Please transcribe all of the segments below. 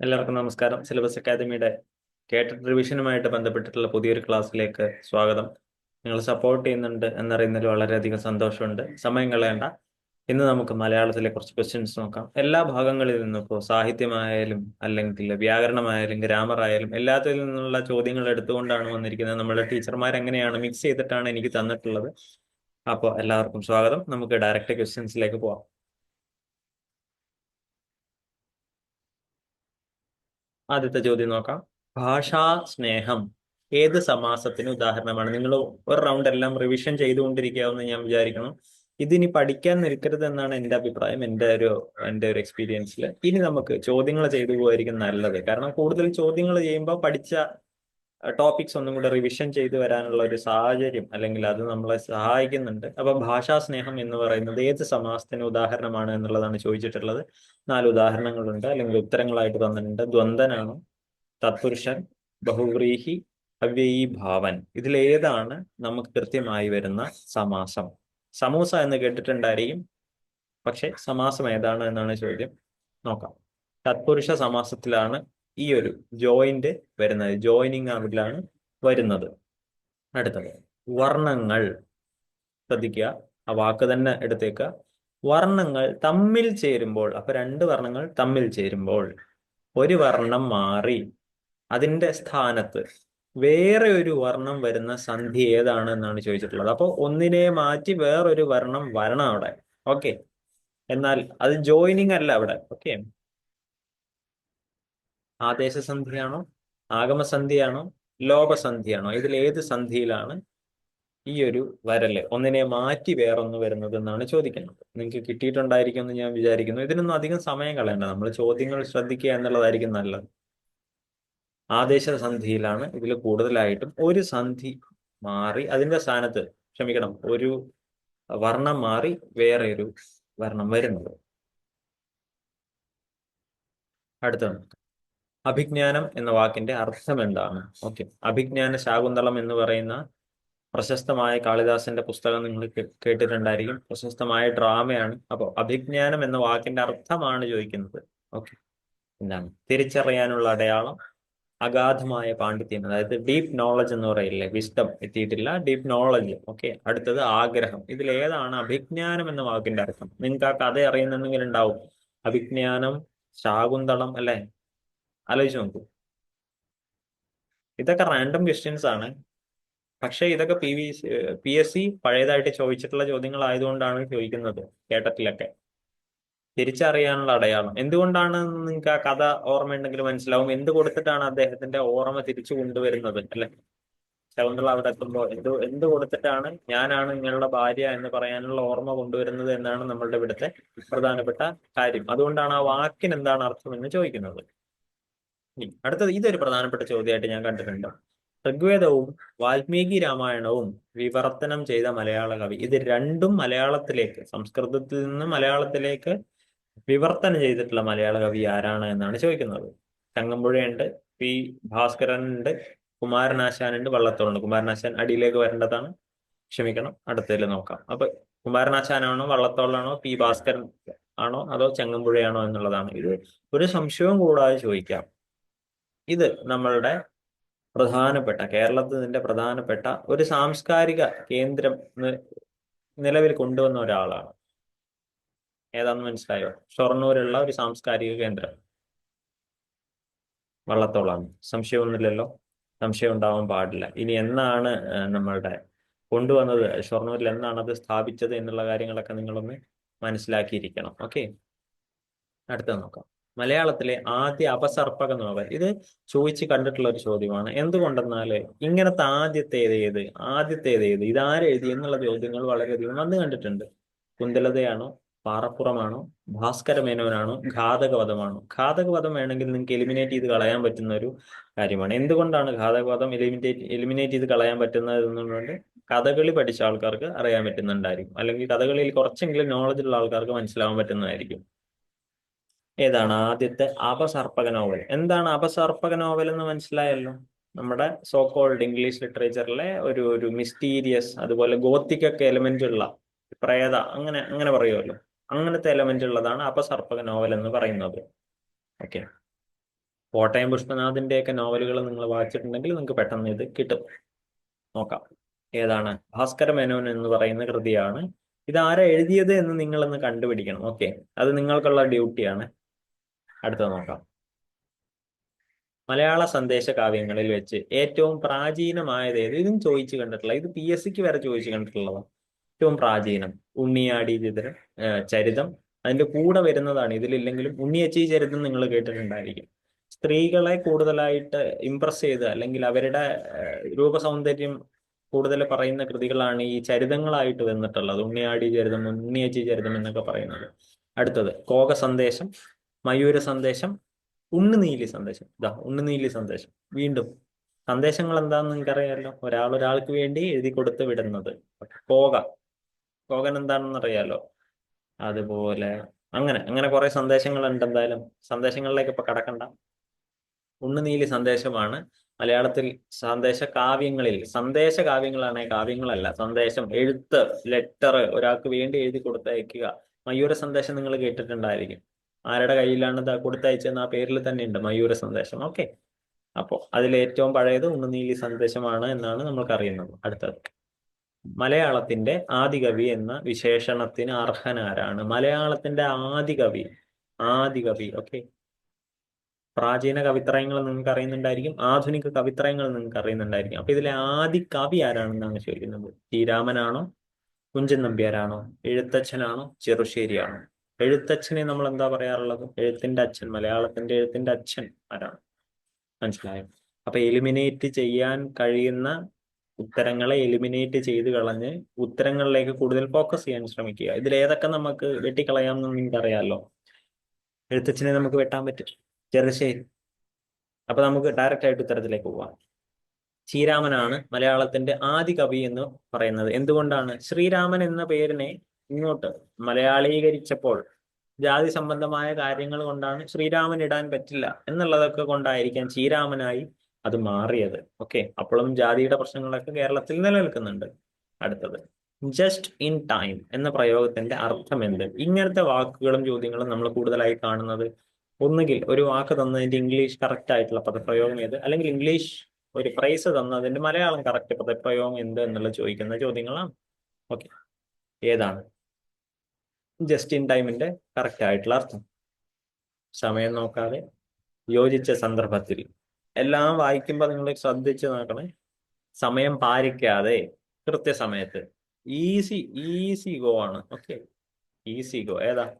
എല്ലാവർക്കും നമസ്കാരം. സിലബസ് അക്കാദമിയുടെ കേട്ടഡ് റിവിഷനുമായിട്ട് ബന്ധപ്പെട്ടിട്ടുള്ള പുതിയൊരു ക്ലാസ്സിലേക്ക് സ്വാഗതം. നിങ്ങൾ സപ്പോർട്ട് ചെയ്യുന്നുണ്ട് എന്നറിയുന്നതിൽ വളരെയധികം സന്തോഷമുണ്ട്. സമയം കളയണ്ട. ഇന്ന് നമുക്ക് മലയാളത്തിലെ കുറച്ച് ക്വസ്റ്റ്യൻസ് നോക്കാം. എല്ലാ ഭാഗങ്ങളിൽ നിന്നും ഇപ്പോൾ സാഹിത്യമായാലും അല്ലെങ്കിൽ വ്യാകരണമായാലും ഗ്രാമർ ആയാലും എല്ലാത്തിൽ നിന്നുള്ള ചോദ്യങ്ങൾ എടുത്തുകൊണ്ടാണ് വന്നിരിക്കുന്നത്. നമ്മുടെ ടീച്ചർമാർ എങ്ങനെയാണ് മിക്സ് ചെയ്തിട്ടാണ് എനിക്ക് തന്നിട്ടുള്ളത്. അപ്പോൾ എല്ലാവർക്കും സ്വാഗതം. നമുക്ക് ഡയറക്റ്റ് ക്വസ്റ്റ്യൻസിലേക്ക് പോവാം. ആദ്യത്തെ ചോദ്യം നോക്കാം. ഭാഷാ സ്നേഹം ഏത് സമാസത്തിന് ഉദാഹരണമാണ്? നിങ്ങൾ ഒരു റൗണ്ട് എല്ലാം റിവിഷൻ ചെയ്തുകൊണ്ടിരിക്കാവുന്ന ഞാൻ വിചാരിക്കണം. ഇതിനി പഠിക്കാൻ നിൽക്കരുത് എന്നാണ് എന്റെ അഭിപ്രായം എന്റെ ഒരു എന്റെ ഒരു എക്സ്പീരിയൻസിൽ ഇനി നമുക്ക് ചോദ്യങ്ങൾ ചെയ്തു പോയിരിക്കും നല്ലത്. കാരണം കൂടുതൽ ചോദ്യങ്ങൾ ചെയ്യുമ്പോൾ പഠിച്ച ടോപ്പിക്സ് ഒന്നും കൂടെ റിവിഷൻ ചെയ്ത് വരാനുള്ള ഒരു സാഹചര്യം അല്ലെങ്കിൽ അത് നമ്മളെ സഹായിക്കുന്നുണ്ട്. അപ്പൊ ഭാഷാ സ്നേഹം എന്ന് പറയുന്നത് ഏത് സമാസത്തിന് ഉദാഹരണമാണ് എന്നുള്ളതാണ് ചോദിച്ചിട്ടുള്ളത്. നാല് ഉദാഹരണങ്ങളുണ്ട്. അല്ലെങ്കിൽ ഉത്തരങ്ങളായിട്ട് തന്നിട്ടുണ്ട്. ദ്വന്ദ്വനാണ് തത്പുരുഷൻ ബഹുവ്രീഹി അവ്യയി ഭാവൻ ഇതിലേതാണ് നമുക്ക് കൃത്യമായി വരുന്ന സമാസം? സമൂസ എന്ന് കേട്ടിട്ടുണ്ടായിരിക്കും. പക്ഷെ സമാസം ഏതാണ് എന്നാണ് ചോദ്യം. നോക്കാം. തത്പുരുഷ സമാസത്തിലാണ് ഈ ഒരു ജോയിന്റ് വരുന്നത് ജോയിനിങ് ആമിലാണ് വരുന്നത്. അടുത്തത് വർണങ്ങൾ. ശ്രദ്ധിക്കുക ആ വാക്ക് തന്നെ എടുത്തേക്ക. വർണങ്ങൾ തമ്മിൽ ചേരുമ്പോൾ അപ്പൊ രണ്ട് വർണങ്ങൾ തമ്മിൽ ചേരുമ്പോൾ ഒരു വർണം മാറി അതിന്റെ സ്ഥാനത്ത് വേറെ ഒരു വർണം വരുന്ന സന്ധി ഏതാണ് എന്നാണ് ചോദിച്ചിട്ടുള്ളത്. അപ്പോൾ ഒന്നിനെ മാറ്റി വേറൊരു വർണം വരണം അവിടെ. ഓക്കെ. എന്നാൽ അത് ജോയിനിങ് അല്ല അവിടെ. ഓക്കെ. ആദേശസന്ധിയാണോ? ആഗമസന്ധിയാണോ? ലോകസന്ധിയാണോ ഇതിൽ ഏത് സന്ധിയിലാണ് ഈ ഒരു വരൽ? ഒന്നിനെ മാറ്റി വേറൊന്ന് വരുന്നത് എന്നാണ് ചോദിക്കുന്നത്. നിങ്ങൾക്ക് കിട്ടിയിട്ടുണ്ടായിരിക്കും എന്ന് ഞാൻ വിചാരിക്കുന്നു. ഇതിനൊന്നും അധികം സമയം കളയണ്ട. നമ്മൾ ചോദ്യങ്ങൾ ശ്രദ്ധിക്കുക എന്നുള്ളതായിരിക്കും നല്ലത്. ആദേശ സന്ധിയിലാണ് ഇതിൽ കൂടുതലായിട്ടും ഒരു സന്ധി മാറി അതിന്റെ സ്ഥാനത്ത് ക്ഷമിക്കണം ഒരു വർണം മാറി വേറെ ഒരു വർണം വരുന്നത്. അടുത്തത്. അഭിജ്ഞാനം എന്ന വാക്കിന്റെ അർത്ഥം എന്താണ്? ഓക്കെ അഭിജ്ഞാന ശാകുന്തളം എന്ന് പറയുന്ന പ്രശസ്തമായ കാളിദാസന്റെ പുസ്തകം നിങ്ങൾ കേട്ടിട്ടുണ്ടായിരിക്കും. പ്രശസ്തമായ ഡ്രാമയാണ്. അപ്പോൾ അഭിജ്ഞാനം എന്ന വാക്കിന്റെ അർത്ഥമാണ് ചോദിക്കുന്നത്. ഓക്കെ എന്താണ്? തിരിച്ചറിയാനുള്ള അടയാളം അഗാധമായ പാണ്ഡിത്യം അതായത് ഡീപ്പ് നോളജ് എന്ന് പറയില്ലേ? വിസ്ഡം എത്തിയിട്ടില്ല. ഡീപ്പ് നോളജ് ഓക്കെ അടുത്തത് ആഗ്രഹം. ഇതിൽ ഏതാണ്? അഭിജ്ഞാനം എന്ന വാക്കിന്റെ അർത്ഥം. നിങ്ങൾക്ക് ആ കഥ അറിയുന്നുണ്ടെങ്കിൽ ഉണ്ടാവും. അഭിജ്ഞാനം ശാകുന്തളം അല്ലെ? ആലോചിച്ച് നോക്കൂ. ഇതൊക്കെ റാൻഡം ക്വസ്റ്റ്യൻസ് ആണ്. പക്ഷേ ഇതൊക്കെ P V P S C പഴയതായിട്ട് ചോദിച്ചിട്ടുള്ള ചോദ്യങ്ങൾ ആയതുകൊണ്ടാണ് ചോദിക്കുന്നത് കേട്ടത്തിലൊക്കെ തിരിച്ചറിയാനുള്ള അടയാളം. എന്തുകൊണ്ടാണ് നിങ്ങൾക്ക് ആ കഥ ഓർമ്മയുണ്ടെങ്കിൽ മനസ്സിലാവും. എന്ത് കൊടുത്തിട്ടാണ് അദ്ദേഹത്തിന്റെ ഓർമ്മ തിരിച്ചു കൊണ്ടുവരുന്നത് അല്ലെ? ശകുന്തള അവിടെ എത്തുമ്പോൾ എന്ത് എന്ത് കൊടുത്തിട്ടാണ് ഞാനാണ് നിങ്ങളുടെ ഭാര്യ എന്ന് പറയാനുള്ള ഓർമ്മ കൊണ്ടുവരുന്നത് എന്നാണ് നമ്മളുടെ ഇവിടുത്തെ പ്രധാനപ്പെട്ട കാര്യം. അതുകൊണ്ടാണ് ആ വാക്കിന് എന്താണ് അർത്ഥം എന്ന് ചോദിക്കുന്നത്. അടുത്തത് ഇതൊരു പ്രധാനപ്പെട്ട ചോദ്യമായിട്ട് ഞാൻ കണ്ടിട്ടുണ്ട്. ഋഗ്വേദവും വാൽമീകി രാമായണവും വിവർത്തനം ചെയ്ത മലയാള കവി. ഇത് രണ്ടും മലയാളത്തിലേക്ക് സംസ്കൃതത്തിൽ നിന്ന് മലയാളത്തിലേക്ക് വിവർത്തനം ചെയ്തിട്ടുള്ള മലയാള കവി ആരാണ് എന്നാണ് ചോദിക്കുന്നത്. ചങ്ങമ്പുഴയുണ്ട് പി. ഭാസ്കരൻ ഉണ്ട് കുമാരനാശാൻ ഉണ്ട് വള്ളത്തോളുണ്ട്. കുമാരനാശാൻ അടിയിലേക്ക് വരേണ്ടതാണ്. ക്ഷമിക്കണം അടുത്തതിൽ നോക്കാം. അപ്പൊ കുമാരനാശാനാണോ വള്ളത്തോളാണോ പി. ഭാസ്കരൻ ആണോ അതോ ചങ്ങമ്പുഴയാണോ എന്നുള്ളതാണ്. ഇത് ഒരു സംശയവും കൂടാതെ ചോദിക്കാം. ഇത് നമ്മളുടെ പ്രധാനപ്പെട്ട കേരളത്തിന്റെ പ്രധാനപ്പെട്ട ഒരു സാംസ്കാരിക കേന്ദ്രം നിലവിൽ കൊണ്ടുവന്ന ഒരാളാണ്. ഏതാന്ന് മനസ്സിലായോ? ഷൊർണൂരുള്ള ഒരു സാംസ്കാരിക കേന്ദ്രം. വള്ളത്തോളാണ്. സംശയമൊന്നുമില്ലല്ലോ? സംശയം ഉണ്ടാവാൻ പാടില്ല. ഇനി എന്നാണ് നമ്മളുടെ കൊണ്ടുവന്നത്? ഷൊർണൂരിൽ എന്നാണ് അത് സ്ഥാപിച്ചത് എന്നുള്ള കാര്യങ്ങളൊക്കെ നിങ്ങളൊന്ന് മനസ്സിലാക്കിയിരിക്കണം. ഓക്കെ? അടുത്തത് നോക്കാം. മലയാളത്തിലെ ആദ്യ അപസർപ്പക നോവൽ. ഇത് ചോദിച്ച് കണ്ടിട്ടുള്ള ഒരു ചോദ്യമാണ്. എന്തുകൊണ്ടെന്നാൽ ഇങ്ങനത്തെ ആദ്യത്തേത് ഏത് ആദ്യത്തേത് ഏത് ഇതാരെഴുതി എന്നുള്ള ചോദ്യങ്ങൾ വളരെയധികം വന്നു കണ്ടിട്ടുണ്ട്. കുന്തലതയാണോ പാറപ്പുറമാണോ ഭാസ്കര മേനോനാണോ ഘാതകവധമാണോ? ഘാതകവധം വേണമെങ്കിൽ നിങ്ങൾക്ക് എലിമിനേറ്റ് ചെയ്ത് കളയാൻ പറ്റുന്ന ഒരു കാര്യമാണ്. എന്തുകൊണ്ടാണ് ഘാതകവധം എലിമിനേറ്റ് എലിമിനേറ്റ് ചെയ്ത് കളയാൻ പറ്റുന്നത് എന്നുള്ളത് കഥകളി പഠിച്ച ആൾക്കാർക്ക് അറിയാൻ പറ്റുന്നുണ്ടായിരിക്കും അല്ലെങ്കിൽ കഥകളിയിൽ കുറച്ചെങ്കിലും നോളജ് ഉള്ള ആൾക്കാർക്ക് മനസ്സിലാവാൻ പറ്റുന്നതായിരിക്കും. ഏതാണ് ആദ്യത്തെ അപസർപ്പക നോവൽ? എന്താണ് അപസർപ്പക നോവൽ എന്ന് മനസ്സിലായല്ലോ? നമ്മുടെ സോ കോൾഡ് ഇംഗ്ലീഷ് ലിറ്ററേച്ചറിലെ ഒരു ഒരു മിസ്റ്റീരിയസ് അതുപോലെ ഗോത്തിക് ഒക്കെ എലമെന്റ് ഉള്ള പ്രേത അങ്ങനെ അങ്ങനെ പറയുമല്ലോ അങ്ങനത്തെ എലമെന്റ് ഉള്ളതാണ് അപസർപ്പക നോവൽ എന്ന് പറയുന്നത്. ഓക്കെ കോട്ടയം പുഷ്പനാഥിന്റെ ഒക്കെ നോവലുകൾ നിങ്ങൾ വായിച്ചിട്ടുണ്ടെങ്കിൽ നിങ്ങൾക്ക് പെട്ടെന്ന് ഇത് കിട്ടും. നോക്കാം. ഏതാണ്? ഭാസ്കര മേനോൻ എന്ന് പറയുന്ന കൃതിയാണ്. ഇത് ആരാ എഴുതിയത് എന്ന് നിങ്ങളൊന്ന് കണ്ടുപിടിക്കണം. ഓക്കെ അത് നിങ്ങൾക്കുള്ള ഡ്യൂട്ടിയാണ് അടുത്തത് നോക്കാം. മലയാള സന്ദേശ കാവ്യങ്ങളിൽ വെച്ച് ഏറ്റവും പ്രാചീനമായത് ഏത്? ഇതും ചോദിച്ചു കണ്ടിട്ടുള്ള ഇത് പി എസ് സിക്ക് വരെ ചോദിച്ചു കണ്ടിട്ടുള്ളതാണ്. ഏറ്റവും പ്രാചീനം. ഉണ്ണിയാടി ചിത്രം ചരിതം. അതിന്റെ കൂടെ വരുന്നതാണ്. ഇതിലില്ലെങ്കിലും ഉണ്ണിയച്ചി ചരിതം നിങ്ങൾ കേട്ടിട്ടുണ്ടായിരിക്കും. സ്ത്രീകളെ കൂടുതലായിട്ട് ഇംപ്രസ് ചെയ്ത് അല്ലെങ്കിൽ അവരുടെ രൂപ രൂപസൗന്ദര്യം കൂടുതൽ പറയുന്ന കൃതികളാണ് ഈ ചരിതങ്ങളായിട്ട് വന്നിട്ടുള്ളത്. ഉണ്ണിയാടി ചരിതം ഉണ്ണിയച്ചി ചരിതം എന്നൊക്കെ പറയുന്നത്. അടുത്തത് കോക സന്ദേശം മയൂര സന്ദേശം ഉണ്ണുനീലി സന്ദേശം. ഇതാ ഉണ്ണുനീലി സന്ദേശം. വീണ്ടും സന്ദേശങ്ങൾ എന്താണെന്ന് നിങ്ങൾക്കറിയാമല്ലോ ഒരാൾ ഒരാൾക്ക് വേണ്ടി എഴുതി കൊടുത്ത് വിടുന്നത്. കോക. കോകൻ എന്താണെന്ന് അറിയാലോ അതുപോലെ അങ്ങനെ അങ്ങനെ കുറെ സന്ദേശങ്ങൾ ഉണ്ട് എന്തായാലും. സന്ദേശങ്ങളിലേക്ക് ഇപ്പൊ കടക്കണ്ട. ഉണ്ണുനീലി സന്ദേശമാണ്. മലയാളത്തിൽ സന്ദേശ കാവ്യങ്ങളിൽ സന്ദേശ കാവ്യങ്ങളാണ് കാവ്യങ്ങളല്ല. സന്ദേശം എഴുത്ത് ലെറ്റർ ഒരാൾക്ക് വേണ്ടി എഴുതി കൊടുത്തയക്കുക. മയൂര സന്ദേശം നിങ്ങൾ കേട്ടിട്ടുണ്ടായിരിക്കും. ആരുടെ കയ്യിലാണ് കൊടുത്തയച്ചെന്ന് ആ പേരിൽ തന്നെ ഉണ്ട് മയൂര സന്ദേശം. ഓക്കെ. അപ്പോൾ അതിൽ ഏറ്റവും പഴയത് ഉണ്ണുനീലി സന്ദേശമാണ് എന്നാണ് നമ്മൾക്ക് അറിയുന്നത്. അടുത്തത്. മലയാളത്തിന്റെ ആദികവി എന്ന വിശേഷണത്തിന് അർഹനാരാണ്? മലയാളത്തിന്റെ ആദികവി ആദികവി ഓക്കെ. പ്രാചീന കവിത്രയങ്ങൾ നിങ്ങൾക്ക് അറിയുന്നുണ്ടായിരിക്കും. ആധുനിക കവിത്രയങ്ങൾ നിങ്ങൾക്ക് അറിയുന്നുണ്ടായിരിക്കും. അപ്പൊ ഇതിലെ ആദി കവി ആരാണെന്നാണ് ചോദിക്കുന്നത്? ശ്രീരാമനാണോ കുഞ്ചൻ നമ്പ്യാരാണോ? എഴുത്തച്ഛനാണോ? ചെറുശ്ശേരിയാണോ? എഴുത്തച്ഛനെ നമ്മൾ എന്താ പറയാറുള്ളത്? എഴുത്തിന്റെ അച്ഛൻ മലയാളത്തിന്റെ എഴുത്തിന്റെ അച്ഛൻ ആരാണ്? മനസ്സിലായോ? അപ്പൊ എലിമിനേറ്റ് ചെയ്യാൻ കഴിയുന്ന ഉത്തരങ്ങളെ എലിമിനേറ്റ് ചെയ്ത് കളഞ്ഞ് ഉത്തരങ്ങളിലേക്ക് കൂടുതൽ ഫോക്കസ് ചെയ്യാൻ ശ്രമിക്കുക. ഇതിൽ ഏതൊക്കെ നമുക്ക് നിങ്ങൾക്ക് അറിയാമല്ലോ എഴുത്തച്ഛനെ നമുക്ക് വെട്ടാൻ പറ്റും. ചെറുശ്ശേരി അപ്പൊ നമുക്ക് ഡയറക്റ്റ് ആയിട്ട് ഉത്തരത്തിലേക്ക് പോവാം. ശ്രീരാമനാണ് മലയാളത്തിന്റെ ആദി കവി എന്ന് പറയുന്നത്. എന്തുകൊണ്ടാണ്? ശ്രീരാമൻ എന്ന പേരിനെ ഇങ്ങോട്ട് മലയാളീകരിച്ചപ്പോൾ ജാതി സംബന്ധമായ കാര്യങ്ങൾ കൊണ്ടാണ് ശ്രീരാമൻ ഇടാൻ പറ്റില്ല എന്നുള്ളതൊക്കെ കൊണ്ടായിരിക്കാം ശ്രീരാമനായി അത് മാറിയത്. ഓക്കെ അപ്പോഴും ജാതിയുടെ പ്രശ്നങ്ങളൊക്കെ കേരളത്തിൽ നിലനിൽക്കുന്നുണ്ട്. അടുത്തത് ജസ്റ്റ് ഇൻ ടൈം എന്ന പ്രയോഗത്തിന്റെ അർത്ഥം എന്ത് ഇങ്ങനത്തെ വാക്കുകളും ചോദ്യങ്ങളും നമ്മൾ കൂടുതലായി കാണുന്നത് ഒന്നുകിൽ ഒരു വാക്ക് തന്നതിന്റെ ഇംഗ്ലീഷ് കറക്റ്റ് ആയിട്ടുള്ള പദപ്രയോഗം ഏത്? അല്ലെങ്കിൽ ഇംഗ്ലീഷ് ഒരു പ്രൈസ് തന്നതിന്റെ മലയാളം കറക്റ്റ് പദപ്രയോഗം എന്ത് എന്നുള്ള ചോദിക്കുന്ന ചോദ്യങ്ങളാണ്. ഓക്കെ ഏതാണ്? ജസ്റ്റ് ഇൻ ടൈമിന്റെ കറക്റ്റ് ആയിട്ടുള്ള അർത്ഥം. സമയം നോക്കാതെ യോജിച്ച സന്ദർഭത്തിൽ എല്ലാം വായിക്കുമ്പോൾ നിങ്ങൾ ശ്രദ്ധിച്ച് നോക്കണേ. സമയം പാലിക്കാതെ കൃത്യസമയത്ത് ഈസി ഈസി ഗോ ആണ്. ഓക്കെ ഈസി ഗോ ഏതാ?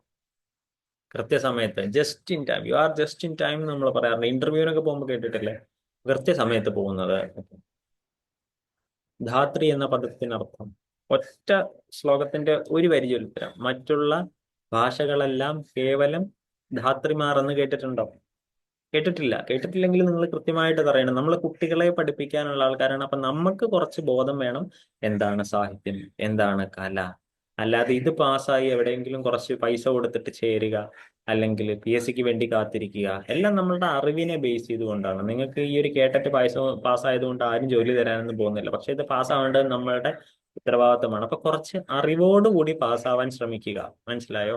കൃത്യസമയത്ത് just in time you are just in time നമ്മൾ പറയാറുണ്ട്. ഇന്റർവ്യൂവിനൊക്കെ പോകുമ്പോൾ കേട്ടിട്ടില്ലേ? കൃത്യസമയത്ത് പോകുന്നത്. ധാത്രി എന്ന പദത്തിനർത്ഥം ഒറ്റ ശ്ലോകത്തിന്റെ ഒരു വരി ചൊല്ലിത്തരാം. മറ്റുള്ള ഭാഷകളെല്ലാം കേവലം ധാത്രിമാർ എന്ന് കേട്ടിട്ടുണ്ടോ? കേട്ടിട്ടില്ല. കേട്ടിട്ടില്ലെങ്കിൽ നിങ്ങൾ കൃത്യമായിട്ട് പറയണം നമ്മൾ കുട്ടികളെ പഠിപ്പിക്കാനുള്ള ആൾക്കാരാണ്. അപ്പൊ നമുക്ക് കുറച്ച് ബോധം വേണം. എന്താണ് സാഹിത്യം? എന്താണ് കല? അല്ലാതെ ഇത് പാസ്സായി എവിടെയെങ്കിലും കുറച്ച് പൈസ കൊടുത്തിട്ട് ചേരുക അല്ലെങ്കിൽ പി എസ് സിക്ക് വേണ്ടി കാത്തിരിക്കുക എല്ലാം നമ്മളുടെ അറിവിനെ ബേസ് ചെയ്തുകൊണ്ടാണ്. നിങ്ങൾക്ക് ഈ ഒരു കേട്ടിട്ട് പൈസ പാസ്സായതുകൊണ്ട് ആരും ജോലി തരാനൊന്നും പോകുന്നില്ല. പക്ഷെ ഇത് പാസ്സാവേണ്ടത് നമ്മളുടെ ഉത്തരവാദിത്തമാണ്. അപ്പൊ കുറച്ച് അറിവോടുകൂടി പാസ്സാവാൻ ശ്രമിക്കുക. മനസ്സിലായോ?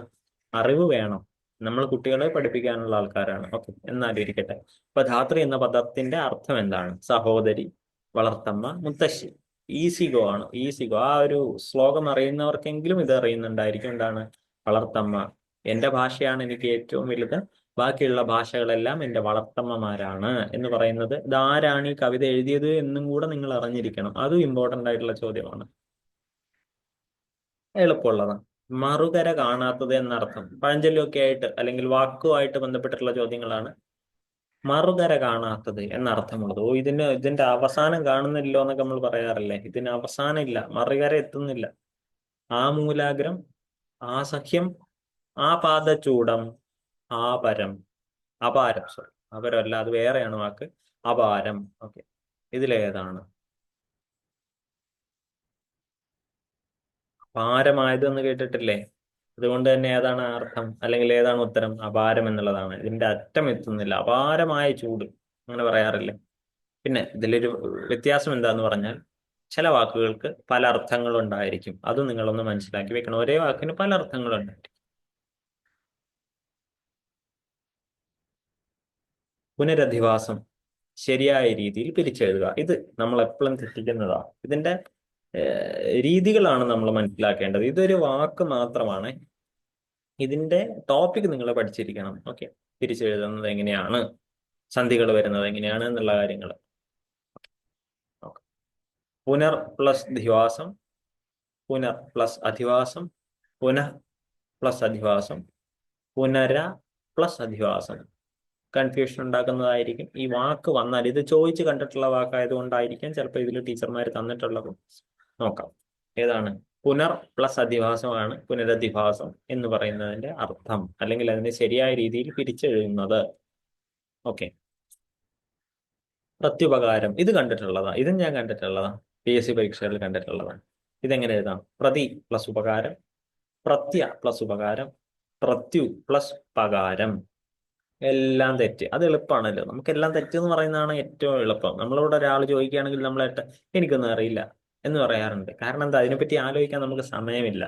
അറിവ് വേണം. നമ്മൾ കുട്ടികളെ പഠിപ്പിക്കാനുള്ള ആൾക്കാരാണ്. ഓക്കെ എന്നാലും ഇരിക്കട്ടെ അപ്പൊ ധാത്രി എന്ന പദത്തിന്റെ അർത്ഥം എന്താണ്? സഹോദരി വളർത്തമ്മ മുത്തശ്ശി. ഈസി ഗോ ആണ്. Easy go. ആ ഒരു ശ്ലോകം അറിയുന്നവർക്കെങ്കിലും ഇത് അറിയുന്നുണ്ടായിരിക്കും. എന്താണ്? വളർത്തമ്മ. എന്റെ ഭാഷയാണ് എനിക്ക് ഏറ്റവും വലുത്. ബാക്കിയുള്ള ഭാഷകളെല്ലാം എന്റെ വളർത്തമ്മമാരാണ് എന്ന് പറയുന്നത്. ഇതാരാണ് ഈ കവിത എഴുതിയത് എന്നും കൂടെ നിങ്ങൾ അറിഞ്ഞിരിക്കണം. അതും ഇമ്പോർട്ടന്റ് ആയിട്ടുള്ള ചോദ്യമാണ്. എളുപ്പമുള്ളതാണ് മറുകര കാണാത്തത് എന്നർത്ഥം. പഴഞ്ചൊല്ലിയൊക്കെ ആയിട്ട് അല്ലെങ്കിൽ വാക്കുമായിട്ട് ബന്ധപ്പെട്ടിട്ടുള്ള ചോദ്യങ്ങളാണ്. മറുകര കാണാത്തത് എന്നർത്ഥമുള്ളത്. ഓ ഇതിന് ഇതിന്റെ അവസാനം കാണുന്നില്ലോ എന്നൊക്കെ നമ്മൾ പറയാറില്ലേ? ഇതിന് അവസാനം ഇല്ല. മറുകര എത്തുന്നില്ല. ആ മൂലാഗ്രം ആ സഖ്യം ആ പാദചൂടം ആപരം അപാരം. സോറി. അപരമല്ല അത് വേറെയാണ് വാക്ക്. അപാരം. ഓക്കെ. ഇതിലേതാണ്. അപാരമായത് എന്ന് കേട്ടിട്ടില്ലേ? അതുകൊണ്ട് തന്നെ ഏതാണ് അർത്ഥം? അല്ലെങ്കിൽ ഏതാണ് ഉത്തരം? അപാരം എന്നുള്ളതാണ്. ഇതിന്റെ അറ്റം എത്തുന്നില്ല. അപാരമായ ചൂട്. അങ്ങനെ പറയാറില്ലേ? പിന്നെ ഇതിലൊരു വ്യത്യാസം എന്താന്ന് പറഞ്ഞാൽ ചില വാക്കുകൾക്ക് പല അർത്ഥങ്ങൾ ഉണ്ടായിരിക്കും. അത് നിങ്ങളൊന്ന് മനസ്സിലാക്കി വെക്കണം. ഒരേ വാക്കിന് പല അർത്ഥങ്ങൾ ഉണ്ടായിരിക്കും. പുനരധിവാസം ശരിയായ രീതിയിൽ പിരിച്ചെഴുതുക. ഇത് നമ്മൾ എപ്പോഴും തെറ്റിക്കുന്നതാണ് ഇതിന്റെ രീതികളാണ് നമ്മൾ മനസ്സിലാക്കേണ്ടത്. ഇതൊരു വാക്ക് മാത്രമാണ്. ഇതിന്റെ ടോപ്പിക് നിങ്ങൾ പഠിച്ചിരിക്കണം. ഓക്കെ തിരിച്ചെഴുതുന്നത് എങ്ങനെയാണ്? സന്ധികൾ വരുന്നത് എങ്ങനെയാണ് എന്നുള്ള കാര്യങ്ങൾ. പുനർ പ്ലസ് ധിവാസം പുനർ പ്ലസ് അധിവാസം പുനഃ പ്ലസ് അധിവാസം പുനര പ്ലസ് അധിവാസം. കൺഫ്യൂഷൻ ഉണ്ടാക്കുന്നതായിരിക്കും. ഈ വാക്ക് വന്നാൽ ഇത് ചോദിച്ച് കണ്ടിട്ടുള്ള വാക്കായത് കൊണ്ടായിരിക്കാം ചിലപ്പോൾ ഇതിൽ ടീച്ചർമാർ തന്നിട്ടുള്ളത് നോക്കാം. ഏതാണ്? പുനർ പ്ലസ് അധിവാസമാണ് പുനരധിവാസം എന്ന് പറയുന്നതിന്റെ അർത്ഥം അല്ലെങ്കിൽ അതിനെ ശരിയായ രീതിയിൽ പിരിച്ചെഴുതുന്നത്. ഓക്കെ. പ്രത്യുപകാരം. ഇത് കണ്ടിട്ടുള്ളതാ. ഇതും ഞാൻ കണ്ടിട്ടുള്ളതാ. പി എസ് സി പരീക്ഷകളിൽ കണ്ടിട്ടുള്ളതാണ്. ഇതെങ്ങനെ എഴുതാം? പ്രതി പ്ലസ് ഉപകാരം പ്രത്യ പ്ലസ് ഉപകാരം പ്രത്യു പ്ലസ് പകാരം. എല്ലാം തെറ്റ്. അത് എളുപ്പമാണല്ലോ നമുക്കെല്ലാം തെറ്റ് എന്ന് പറയുന്നതാണ് ഏറ്റവും എളുപ്പം. നമ്മളോട് ഒരാൾ ചോദിക്കുകയാണെങ്കിൽ എട്ട് എനിക്കൊന്നും അറിയില്ല. എന്ന് പറയാറുണ്ട്. കാരണം എന്താ? അതിനെപ്പറ്റി ആലോചിക്കാൻ നമുക്ക് സമയമില്ല.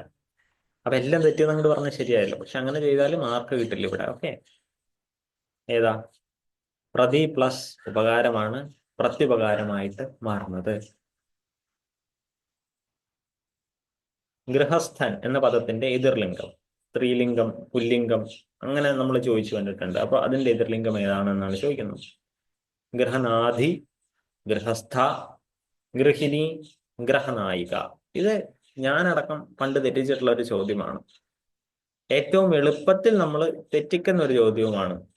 അപ്പൊ എല്ലാം തെറ്റ് അങ്ങോട്ട് പറഞ്ഞാൽ ശരിയായല്ലോ. പക്ഷെ അങ്ങനെ ചെയ്താൽ മാർക്ക് കിട്ടില്ല ഇവിടെ. ഓക്കെ. ഏതാ? പ്രതി പ്ലസ് ഉപകാരമാണ് പ്രത്യുപകാരമായിട്ട് മാറുന്നത്. ഗൃഹസ്ഥൻ എന്ന പദത്തിന്റെ എതിർലിംഗം. സ്ത്രീലിംഗം പുല്ലിംഗം അങ്ങനെ നമ്മൾ ചോദിച്ചു കണ്ടിട്ടുണ്ട്. അപ്പൊ അതിന്റെ എതിർലിംഗം ഏതാണെന്നാണ് ചോദിക്കുന്നത്. ഗൃഹനാഥി ഗൃഹസ്ഥ ഗൃഹിണി ഗ്രഹനായിക ഇത് ഞാനടക്കം പണ്ട് തെറ്റിച്ചിട്ടുള്ള ഒരു ചോദ്യമാണ്. ഏറ്റവും എളുപ്പത്തിൽ നമ്മൾ തെറ്റിക്കുന്ന ഒരു ചോദ്യവുമാണ്.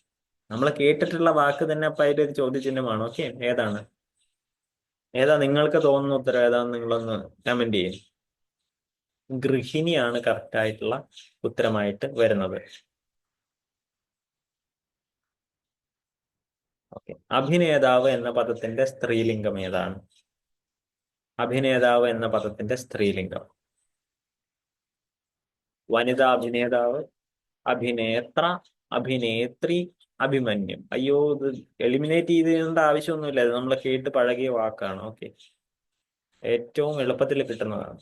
നമ്മൾ കേട്ടിട്ടുള്ള വാക്ക് തന്നെ അപ്പൊ ഒരു ചോദ്യചിഹ്നമാണ്. ഓക്കെ ഏതാണ്? ഏതാ നിങ്ങൾക്ക് തോന്നുന്ന ഉത്തരം? ഏതാന്ന് നിങ്ങളൊന്ന് കമന്റ് ചെയ്യും. ഗൃഹിണിയാണ് കറക്റ്റ് ആയിട്ടുള്ള ഉത്തരമായിട്ട് വരുന്നത്. ഓക്കെ. അഭിനേതാവ് എന്ന പദത്തിന്റെ സ്ത്രീലിംഗം ഏതാണ്? അഭിനേതാവ് എന്ന പദത്തിന്റെ സ്ത്രീലിംഗം. വനിതാ അഭിനേതാവ് അഭിനേത്ര അഭിനേത്രി അഭിമന്യം. അയ്യോ ഇത് എലിമിനേറ്റ് ചെയ്തേണ്ട ആവശ്യമൊന്നുമില്ല. ഇത് നമ്മൾ കേട്ട് പഴകിയ വാക്കാണ്. ഓക്കെ ഏറ്റവും എളുപ്പത്തിൽ കിട്ടുന്നതാണ്.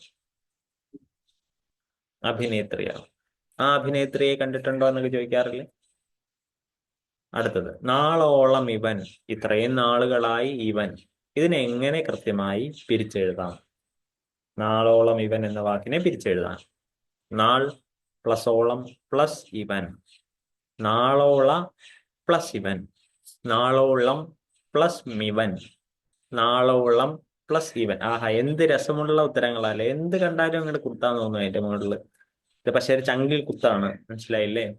അഭിനേത്രിയാണ്. ആ അഭിനേത്രിയെ കണ്ടിട്ടുണ്ടോ എന്നൊക്കെ ചോദിക്കാറില്ലേ? അടുത്തത്. നാളോളം ഇവൻ. ഇത്രയും നാളുകളായി ഇവൻ. ഇതിനെ എങ്ങനെ കൃത്യമായി പിരിച്ചെഴുതാം? നാളോളം ഇവൻ എന്ന വാക്കിനെ പിരിച്ചെഴുതാം. നാൾ പ്ലസ് ഓളം പ്ലസ് ഇവൻ. നാളോള പ്ലസ് ഇവൻ. നാളോളം പ്ലസ് മിവൻ. നാളോളം പ്ലസ് ഇവൻ. ആഹാ എന്ത് രസമുള്ള ഉത്തരങ്ങളല്ലേ എന്ത് കണ്ടാലും അങ്ങോട്ട് കുത്താൻ തോന്നുന്നു എന്റെ മുകളിൽ ഇത് പക്ഷെ ഒരു ചങ്കിൽ കുത്താണ്. മനസ്സിലായില്ലേ?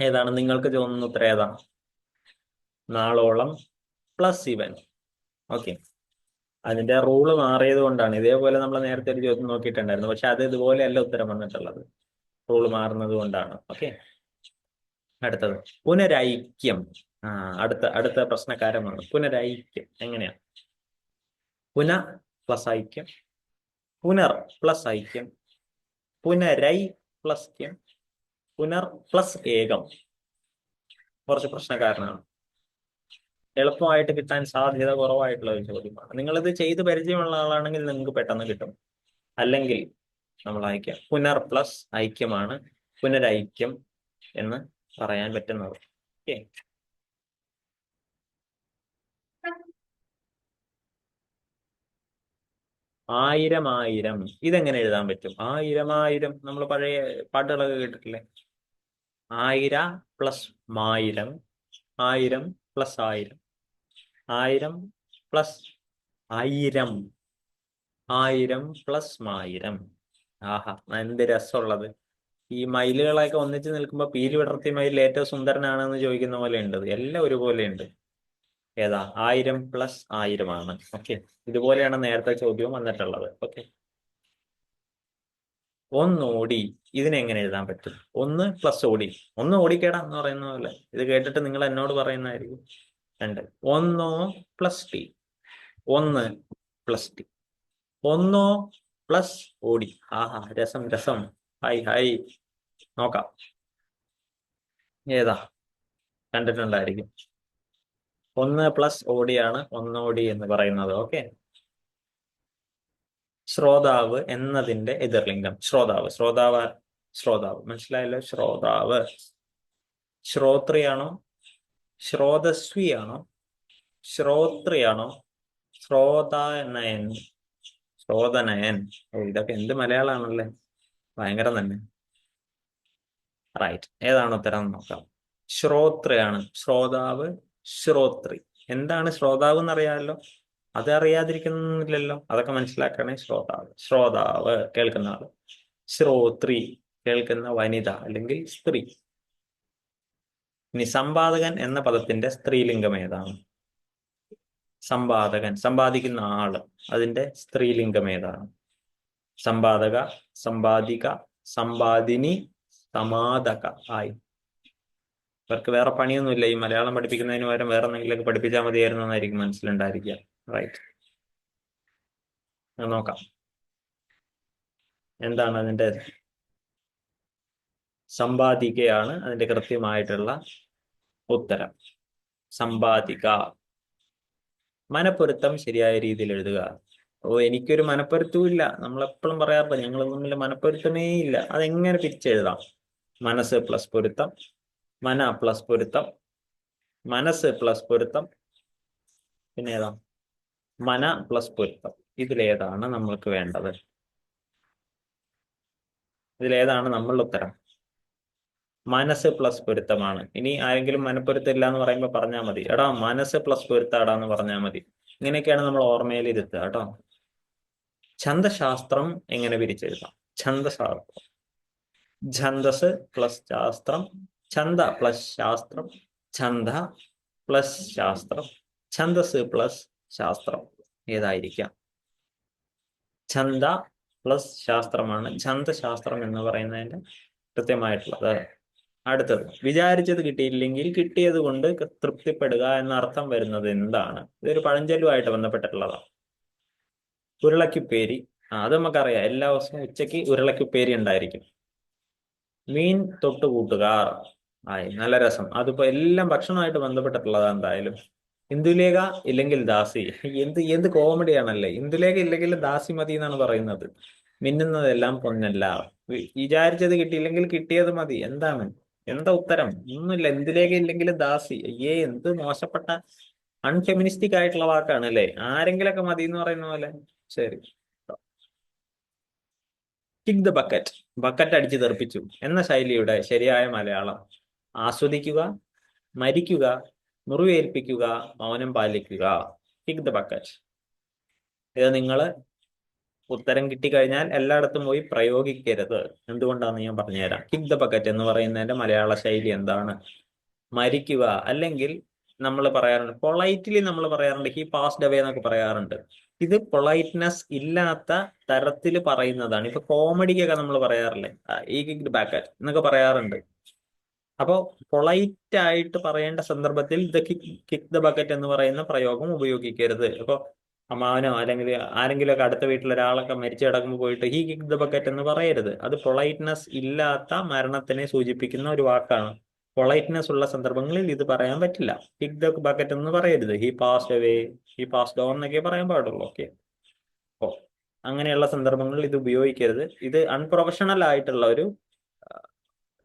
ഏതാണ്? നിങ്ങൾക്ക് തോന്നുന്ന ഉത്തരം ഏതാ? നാളോളം പ്ലസ് ഇവൻ. ഓക്കെ അതിന്റെ റൂൾ മാറിയത് കൊണ്ടാണ്. ഇതേപോലെ നമ്മൾ നേരത്തെ ഒരു ചോദ്യം നോക്കിയിട്ടുണ്ടായിരുന്നു. പക്ഷെ അത് ഇതുപോലെയല്ല ഉത്തരം വന്നിട്ടുള്ളത്. റൂൾ മാറുന്നത് കൊണ്ടാണ്. ഓക്കെ അടുത്തത്. പുനരൈക്യം. ആ അടുത്ത അടുത്ത പ്രശ്നക്കാരമാണ്. പുനരൈക്യം. എങ്ങനെയാ? പുന പ്ലസ് ഐക്യം. പുനർ പ്ലസ് ഐക്യം. പുനരൈ പ്ലസ് ക്യം പുനർ പ്ലസ് ഏകം. കുറച്ച് പ്രശ്നക്കാരനാണ്. എളുപ്പമായിട്ട് കിട്ടാൻ സാധ്യത കുറവായിട്ടുള്ള ഒരു ചോദ്യമാണ്. നിങ്ങളിത് ചെയ്ത് പരിചയമുള്ള ആളാണെങ്കിൽ നിങ്ങൾക്ക് പെട്ടെന്ന് കിട്ടും. അല്ലെങ്കിൽ നമ്മൾ ഐക്യം പുനർ പ്ലസ് ഐക്യമാണ് പുനരൈക്യം എന്ന് പറയാൻ പറ്റുന്നത്. ഓക്കെ. ആയിരം ആയിരം. ഇതെങ്ങനെ എഴുതാൻ പറ്റും? ആയിരം ആയിരം. നമ്മൾ പഴയ പാട്ടുകളൊക്കെ കേട്ടിട്ടില്ലേ? ആയിര പ്ലസ് മായിരം ആയിരം പ്ലസ് ആയിരം. ആയിരം പ്ലസ് ആയിരം. ആയിരം പ്ലസ് മായിരം ആഹാ എന്ത് രസമുള്ളത്. ഈ മയിലുകളൊക്കെ ഒന്നിച്ച് നിൽക്കുമ്പോൾ പീലി വിടർത്തി മയിൽ ഏറ്റവും സുന്ദരനാണെന്ന് ചോദിക്കുന്ന പോലെ ഉണ്ട് എല്ലാം ഒരുപോലെ ഉണ്ട് ഏതാ? ആയിരം പ്ലസ് ആയിരമാണ്. ഓക്കെ. ഇതുപോലെയാണ് നേരത്തെ ചോദ്യവും വന്നിട്ടുള്ളത്. ഓക്കെ. ഒന്ന് ഓടി ഇതിനെങ്ങനെ എഴുതാൻ പറ്റും? ഒന്ന് പ്ലസ് ഓടി. ഒന്ന് ഓടിക്കേടാ എന്ന് പറയുന്ന പോലെ. ഇത് കേട്ടിട്ട് നിങ്ങൾ എന്നോട് പറയുന്നതായിരിക്കും. രണ്ട്. ഒന്നോ പ്ലസ് ടി ഒന്ന് പ്ലസ് ടി ഒന്നോ പ്ലസ് ഓടി ആഹാ രസം രസം. ഹായ് ഹായ് നോക്കാം. ഏതാ? കണ്ടിട്ടുണ്ടായിരിക്കും. ഒന്ന് പ്ലസ് ഓടിയാണ് ഒന്നോടി എന്ന് പറയുന്നത്. ഓക്കെ ശ്രോതാവ് എന്നതിന്റെ എതിർലിംഗം. ശ്രോതാവ്. ശ്രോതാവ് ശ്രോതാവ്. മനസ്സിലായല്ലോ? ശ്രോതാവ്. ശ്രോത്രിയാണോ? ശ്രോതസ്വിയാണോ? ശ്രോത്രിയാണോ? ശ്രോതാനയൻ. ശ്രോതനയൻ. ഓ ഇതൊക്കെ എന്ത് മലയാളമാണല്ലേ ഭയങ്കര തന്നെ. റൈറ്റ് ഏതാണ് ഉത്തരം നോക്കാം. ശ്രോത്രയാണ്. ശ്രോതാവ് ശ്രോത്രി. എന്താണ് ശ്രോതാവ് എന്നറിയാമല്ലോ? അത് അറിയാതിരിക്കുന്നില്ലല്ലോ. അതൊക്കെ മനസ്സിലാക്കണേ ശ്രോതാവ്. ശ്രോതാവ് കേൾക്കുന്ന ആൾ. ശ്രോത്രി കേൾക്കുന്ന വനിത അല്ലെങ്കിൽ സ്ത്രീ. ഇനി സമ്പാദകൻ എന്ന പദത്തിന്റെ സ്ത്രീലിംഗം ഏതാണ്? സമ്പാദകൻ സമ്പാദിക്കുന്ന ആൾ അതിന്റെ സ്ത്രീലിംഗം ഏതാണ്? സമ്പാദക സമ്പാദിക സമ്പാദിനി സമാദക ആയി. ഇവർക്ക് വേറെ പണിയൊന്നുമില്ല. ഈ മലയാളം പഠിപ്പിക്കുന്നതിന് പകരം വേറെ എന്തെങ്കിലുമൊക്കെ പഠിപ്പിച്ചാൽ മതിയായിരുന്നു എന്നായിരിക്കും മനസ്സിലുണ്ടായിരിക്കുക. റൈറ്റ് നോക്കാം. എന്താണ് അതിന്റെ സമ്പാദികയാണ് അതിന്റെ കൃത്യമായിട്ടുള്ള ഉത്തരം. സമ്പാദിക. മനപ്പൊരുത്തം ശരിയായ രീതിയിൽ എഴുതുക. ഓ എനിക്കൊരു മനപ്പൊരുത്തവും ഇല്ല. നമ്മളെപ്പോഴും പറയാറില്ല ഞങ്ങൾ തമ്മിൽ മനപ്പൊരുത്തമേ ഇല്ല. അതെങ്ങനെ പിരിച്ചെഴുതാം മനസ്സ് പ്ലസ് പൊരുത്തം മന പ്ലസ് പൊരുത്തം മനസ്സ് പ്ലസ് പൊരുത്തം പിന്നെ ഏതാ? മന പ്ലസ് പൊരുത്തം. ഇതിലേതാണ് നമ്മൾക്ക് വേണ്ടത്. ഇതിലേതാണ് നമ്മളുടെ ഉത്തരം. മനസ്സ് പ്ലസ് പൊരുത്തമാണ്. ഇനി ആരെങ്കിലും മനപ്പൊരുത്തം ഇല്ല എന്ന് പറയുമ്പോൾ പറഞ്ഞാൽ മതി. എടാ മനസ്സ് പ്ലസ് പൊരുത്താടാന്ന് പറഞ്ഞാൽ മതി. ഇങ്ങനെയൊക്കെയാണ് നമ്മൾ ഓർമ്മയിൽ ഇരുത്തുക കേട്ടോ. ഛന്ദശാസ്ത്രം എങ്ങനെ പിരിച്ചെഴുതാം? ഛന്ദശാസ്ത്രം. ഛന്ദസ് പ്ലസ് ശാസ്ത്രം. ഛന്ദ പ്ലസ് ശാസ്ത്രം. ഛന്ദ പ്ലസ് ശാസ്ത്രം. ഛന്ദസ് പ്ലസ് ശാസ്ത്രം. ഏതായിരിക്കാം? ഛന്ദ പ്ലസ് ശാസ്ത്രമാണ്. ഛന്ദശാസ്ത്രം എന്ന് പറയുന്നതിന്റെ കൃത്യമായിട്ടുള്ളത്. അടുത്തത്. വിചാരിച്ചത് കിട്ടിയില്ലെങ്കിൽ കിട്ടിയത് കൊണ്ട് തൃപ്തിപ്പെടുക എന്ന അർത്ഥം വരുന്നത് എന്താണ്? ഇതൊരു പഴഞ്ചൊല്ലുമായിട്ട് ബന്ധപ്പെട്ടിട്ടുള്ളതാണ്. ഉരുളക്കുപ്പേരി. അത് നമുക്കറിയാം. എല്ലാ ദിവസവും ഉച്ചയ്ക്ക് ഉരുളക്കുപ്പേരി ഉണ്ടായിരിക്കും. മീൻ തൊട്ട് കൂട്ടുകാർ ആയി നല്ല രസം. അതിപ്പോ എല്ലാം ഭക്ഷണമായിട്ട് ബന്ധപ്പെട്ടിട്ടുള്ളതാ എന്തായാലും. ഇന്ദുലേഖ ഇല്ലെങ്കിൽ ദാസി. എന്ത് എന്ത് കോമഡിയാണല്ലേ ഇന്ദുലേഖ ഇല്ലെങ്കിൽ ദാസി മതി എന്നാണ് പറയുന്നത്. മിന്നുന്നതെല്ലാം പൊന്നല്ല. വിചാരിച്ചത് കിട്ടിയില്ലെങ്കിൽ കിട്ടിയത് മതി. എന്താണ്? എന്താ ഉത്തരം? ഒന്നുമില്ല എന്തിലേക്ക് ഇല്ലെങ്കിലും ദാസി. അയ്യേ എന്ത് മോശപ്പെട്ട അൺഫെമിനിസ്റ്റിക് ആയിട്ടുള്ള വാക്കാണ് അല്ലേ? ആരെങ്കിലൊക്കെ മതി എന്ന് പറയുന്ന പോലെ. ശരി. കിക്ക് ദ ബക്കറ്റ് ബക്കറ്റ് അടിച്ചു തെറിപ്പിച്ചു. എന്ന ശൈലിയുടെ ശരിയായ മലയാളം. ആസ്വദിക്കുക മരിക്കുക മുറിവേൽപ്പിക്കുക മൗനം പാലിക്കുക. കിക്ക് ദ ബക്കറ്റ് ഇത് നിങ്ങൾ ഉത്തരം കിട്ടിക്കഴിഞ്ഞാൽ എല്ലായിടത്തും പോയി പ്രയോഗിക്കരുത്. എന്തുകൊണ്ടാണെന്ന് ഞാൻ പറഞ്ഞുതരാം. കിക്ക് ദ ബക്കറ്റ് എന്ന് പറയുന്നതിന്റെ മലയാള ശൈലി എന്താണ്? മരിക്കുക. അല്ലെങ്കിൽ നമ്മൾ പറയാറുണ്ട് പൊളൈറ്റ്ലി നമ്മൾ പറയാറുണ്ട് ഹി പാസ്ഡ് അവേ എന്നൊക്കെ പറയാറുണ്ട്. ഇത് പൊളൈറ്റ്നെസ് ഇല്ലാത്ത തരത്തിൽ പറയുന്നതാണ്. ഇപ്പൊ കോമഡിക്കൊക്കെ നമ്മൾ പറയാറില്ലേ? ഈ കിക്ക് ബാക്കറ്റ് എന്നൊക്കെ പറയാറുണ്ട്. അപ്പോ പൊളൈറ്റ് ആയിട്ട് പറയേണ്ട സന്ദർഭത്തിൽ ദ കിക്ക് ദ ബക്കറ്റ് എന്ന് പറയുന്ന പ്രയോഗം ഉപയോഗിക്കരുത്. അപ്പൊ അമ്മാവനോ അല്ലെങ്കിൽ ആരെങ്കിലും ഒക്കെ അടുത്ത വീട്ടിൽ ഒരാളൊക്കെ മരിച്ചു കിടക്കുമ്പോൾ പോയിട്ട് ഹി കിക്ക് ദ ബക്കറ്റ് എന്ന് പറയരുത്. അത് പൊളൈറ്റ്നെസ് ഇല്ലാത്ത മരണത്തിനെ സൂചിപ്പിക്കുന്ന ഒരു വാക്കാണ്. പൊളൈറ്റ്നെസ് ഉള്ള സന്ദർഭങ്ങളിൽ ഇത് പറയാൻ പറ്റില്ല. കിക്ക് ദ ബക്കറ്റ് എന്ന് പറയരുത്. He passed away he passed on എന്നൊക്കെ പറയാൻ പാടുള്ളൂ. ഓക്കെ ഓ അങ്ങനെയുള്ള സന്ദർഭങ്ങളിൽ ഇത് ഉപയോഗിക്കരുത്. ഇത് അൺപ്രൊഫഷണൽ ആയിട്ടുള്ള ഒരു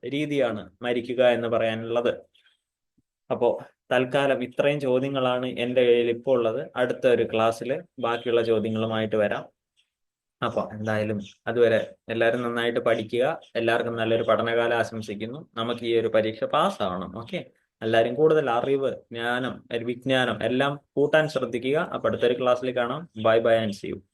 രീതിയാണ് മരിക്കുക എന്ന് പറയാനുള്ളത്. അപ്പോ തൽക്കാലം ഇത്രയും ചോദ്യങ്ങളാണ് എന്റെ കയ്യിൽ ഇപ്പോൾ ഉള്ളത്. അടുത്ത ഒരു ക്ലാസ്സിൽ ബാക്കിയുള്ള ചോദ്യങ്ങളുമായിട്ട് വരാം. അപ്പോൾ എന്തായാലും അതുവരെ എല്ലാവരും നന്നായിട്ട് പഠിക്കുക. എല്ലാവർക്കും നല്ലൊരു പഠനകാലം ആശംസിക്കുന്നു. നമുക്ക് ഈ ഒരു പരീക്ഷ പാസ്സാവണം. ഓക്കെ? എല്ലാവരും കൂടുതൽ അറിവ് ജ്ഞാനം വിജ്ഞാനം എല്ലാം കൂട്ടാൻ ശ്രദ്ധിക്കുക. അപ്പോൾ അടുത്തൊരു ക്ലാസ്സിൽ കാണാം. Bye bye and see you.